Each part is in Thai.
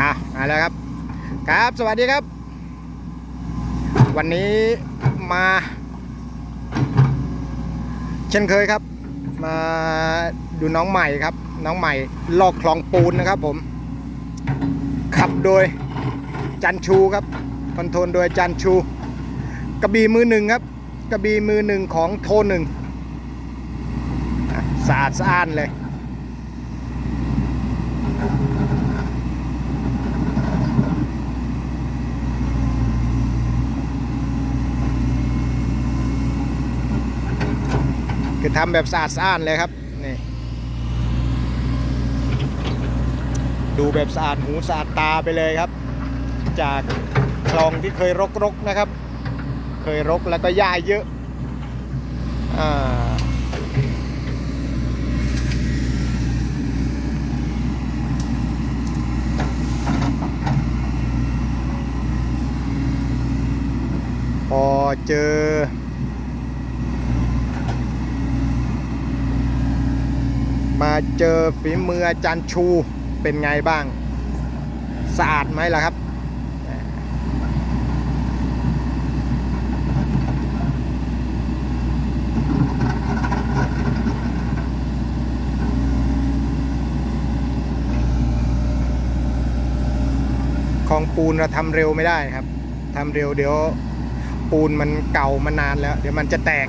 อะมาแล้วครับ ครับสวัสดีครับ วันนี้มา เช่นเคยครับ มาดูน้องใหม่ครับ น้องใหม่ลอกคลองปูนนะครับ ผม ขับโดยจันชูครับคอนโทรลโดยจันชู กระบี่มือหนึ่งครับ กระบี่มือหนึ่งของโทหนึ่งสะอาดสะอ้านเลย คือทำแบบสะอาดสะอ้านเลยครับนี่ดูแบบสะอาดหูสะอาดตาไปเลยครับ จากคลองที่เคยรกๆนะครับ เคยรกแล้วก็หญ้าเยอะอ่าพอเจอ มาเจอฝีมืออาจารย์ชูเป็นไงบ้าง สะอาดไหมล่ะครับ ของปูนเราทำเร็วไม่ได้ครับทำเร็วเดี๋ยวปูนมันเก่ามานานแล้ว เดี๋ยวมันจะแตก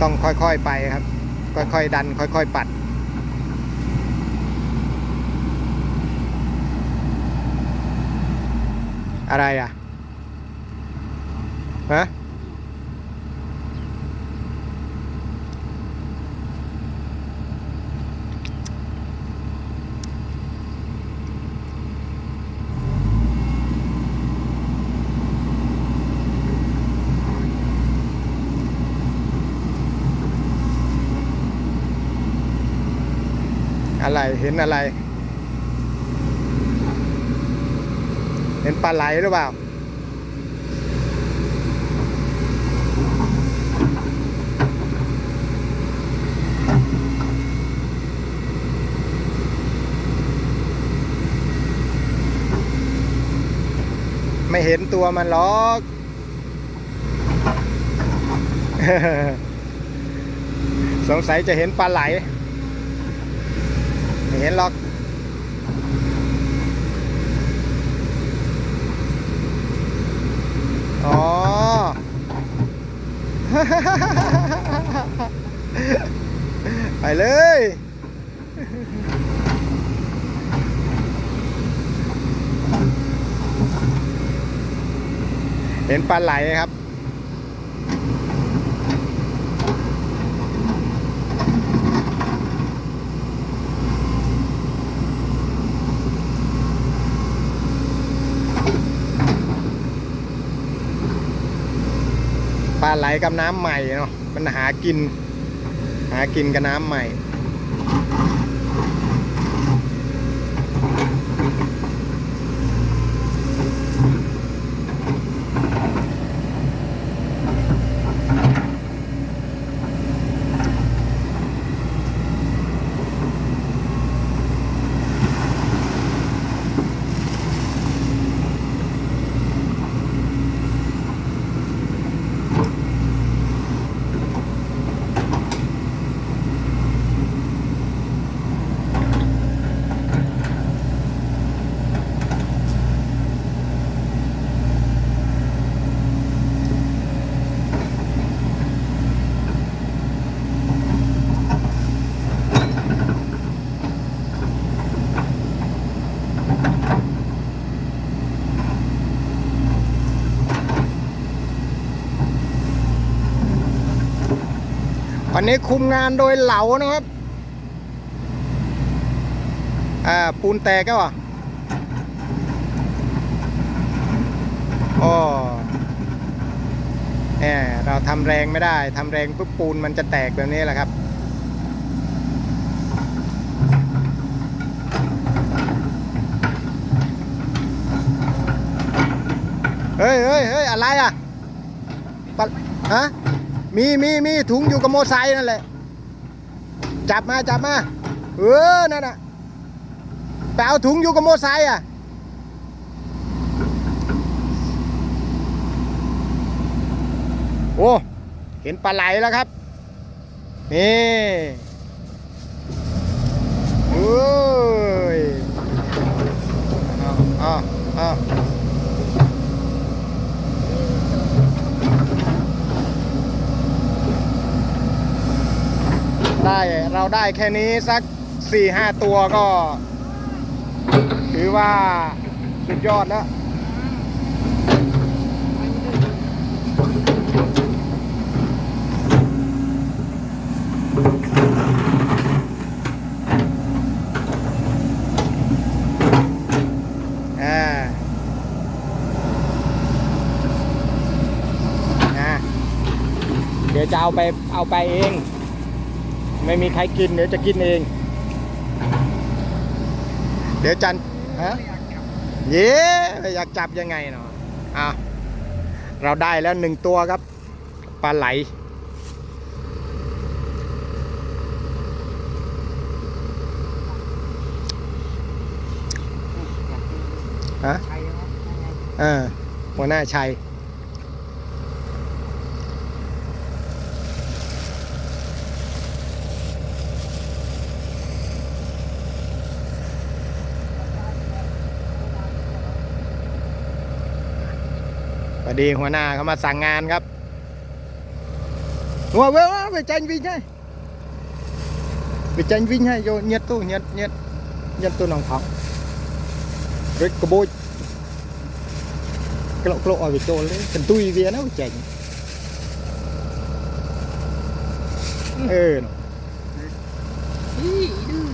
ต้องค่อยๆไปครับ ค่อยๆดัน ค่อยๆปัด อะไรอะฮะ อะไรเห็นอะไร เห็นปลาไหลหรือเปล่า ไม่เห็นตัวมันหรอกสงสัยจะเห็นปลาไหล เห็นหรอกอ๋อไปเลยเห็นปลาไหลครับ ไหลกับน้ำใหม่เนาะมันหากิน หากินกับน้ำใหม่ วันนี้คุมงานโดยเหลานะครับ อ่า ปูนแตกก็วะอ๋อแหมเราทำแรงไม่ได้ทำแรงปุ๊บปูนมันจะแตกแบบนี้แหละครับเฮ้ยเฮ้ยเฮ้ยอะไรอะปะฮะ มีมีมีถุงอยู่กับโมไซค์นั่นแหละ จับมาจับมา เออ นั่นน่ะไปเอาถุงอยู่กับโมไซค์อะ โอ้ เห็นปลาไหลแล้วครับ นี่โอ้ยเอาเอาเได้เราได้แค่นี้สักสี่ห้าตัวก็ ถือว่าสุดยอดแล้วอ่านะเดี๋ยวจะเอาไปเอาไปเอง ไม่มีใครกินเดี๋ยวจะกินเอง เดี๋ยวจันฮะเย้อยากจับยังไงเนาะอะเราได้แล้วหนึ่งตัวครับปลาไหล ฮะใช่ครับเออหัวหน้าชัย พอดีหัวหน้าเขามาสั่งงานครับหัวเว้ยไปจันวิ่งให้ไปจันวิ่งให้โย nhiệt ตู้ nhiệt nhiệt nhiệt ตู้น้องทอง rít cái bôi cái lộ cái lộ ở về chỗ đấy cần tui về nó chảnh ừ อีดื้อ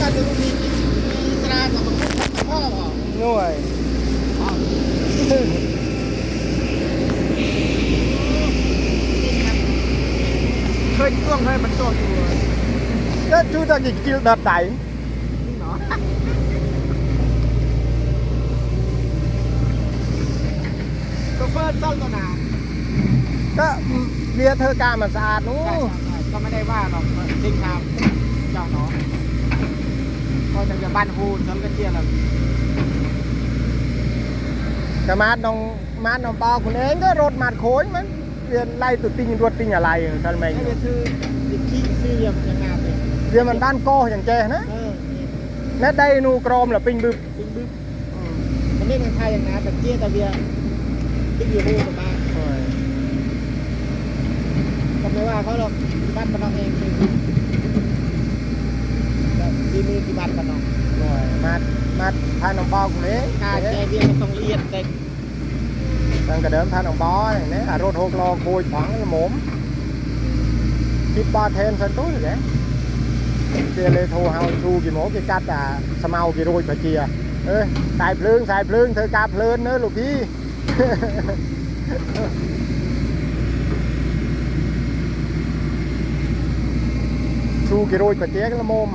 ถ้าจะมีมีสระกับมันกับพ่อ เปล่า rồi เคยจ้วงให้มันโตอยู่ đó chú ta chỉ kêu đợt đẩy นี่เนาะก็เฟิร์สซ่อนตัวหนา đó bia thơ ca mà sạch ใช่ nữa ใช่ใช่ก็ไม่ได้ว่าหรอกจริงครับเจ้าเนาะพอจะจะบ้านฮูนฉันก็เชี่ยแล้ว តែម៉ាត់ក្នុងម៉ាត់ក្នុងបោខ្លួនឯងក៏រត់ម៉ាត់ខូចមិនវាឡៃទៅទិញរត់ទិញអាឡៃថាម៉េចវាគឺវិធីស៊ីយ៉ាងណាទេវាមិនបានកោសយ៉ាងចេះណាណែដីនោះក្រមលពេញបឹបពេញបឹបអានេះនឹងថាយ៉ាងណាតែជាតែវាទីវាហូរទៅបានហើយកុំទៅថាគាត់បាត់ប៉ុណ្ណឹងឯងគឺតែទីនេះគឺបាត់ប៉ុណ្ណឹង rồi mát mát than đồng bo cũng đấy à che viên nó không liệt đây đang cả đớm than đồng bo này đấy à rốt hộp lo cùi phẳng cái mồm chip ba thêm sân túi rồi đấy kia lê thu hao chu kỳ mổ cái cắt à sao mau kỳ rồi phải chia អើខ្សែភ្លើងខ្សែភ្លើងធ្វើការភ្លើនណាលោកพี่ជូគេរួចប្រទៀកលមុំ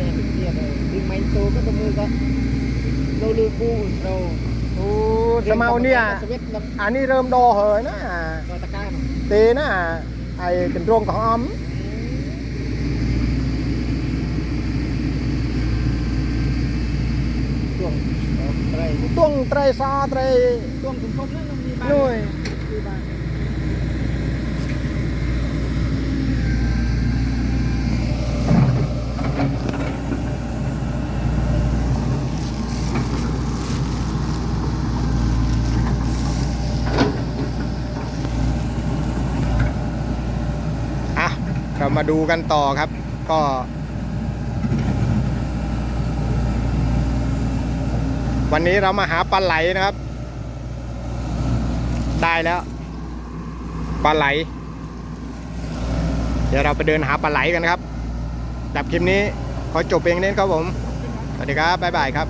น่ถึงเตี้ยเลยดึงไม้โตก็ตัวมือก็เราลือคู่เรา Ồ, sa mau nè สวิตแล้ว อันนี้เริ่มโดเหยนะ ก็ตะก้า ตีนะไอ้เป็นรวงของออม ช่วงอะไร ต้วงไตรซอไตร ช่วงถึงครบแล้วเรามีบ้าน หน่วย มี มาดูกันต่อครับ ก็ วันนี้เรามาหาปลาไหลนะครับ ได้แล้วปลาไหล เดี๋ยวเราไปเดินหาปลาไหลกันครับแบบคลิปนี้ขอจบเพียงนี้ครับผม สวัสดีครับ บ๊ายบายครับ